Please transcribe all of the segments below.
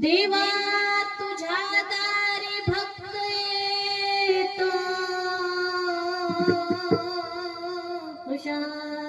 देवा तुझ्या दारी भक्त येतो. खुशाल.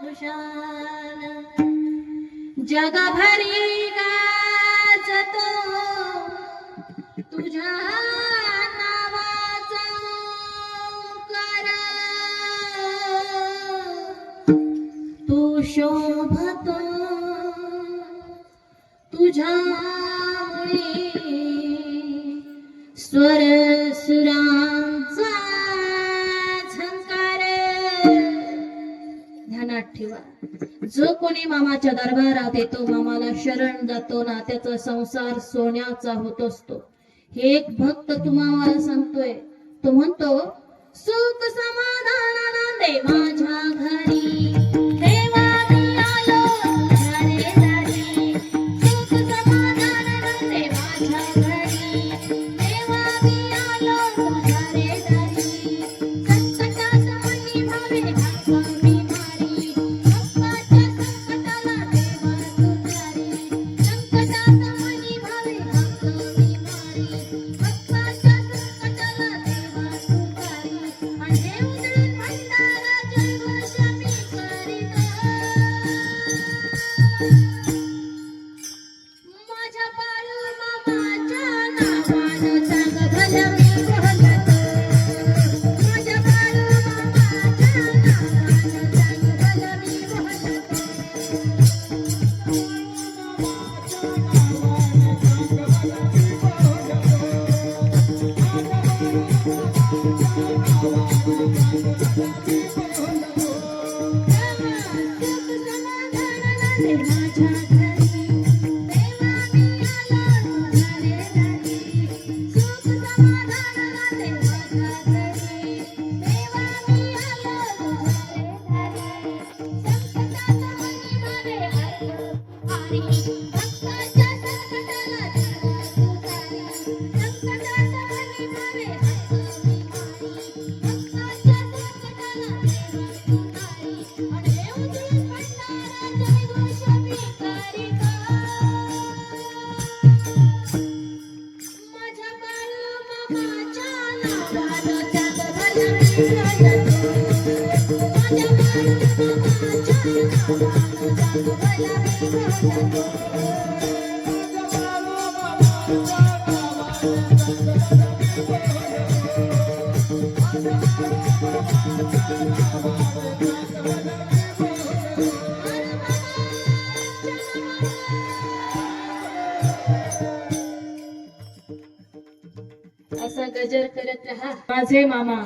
खुशाल जगभरी गाजतो। तुझ्या नावाचा कर। तू शोभतो। तुझ्या स्वर ठेवा. जो कोणी मामाच्या दरबारात येतो मामाला शरण जातो ना त्याचा संसार सोन्याचा होत असतो. हे एक भक्त तुम्हाला सांगतोय. तो म्हणतो सुख समाधान माझ्या घरी. माझ्या घरी. असा गजर करत राहा. माझे मामा.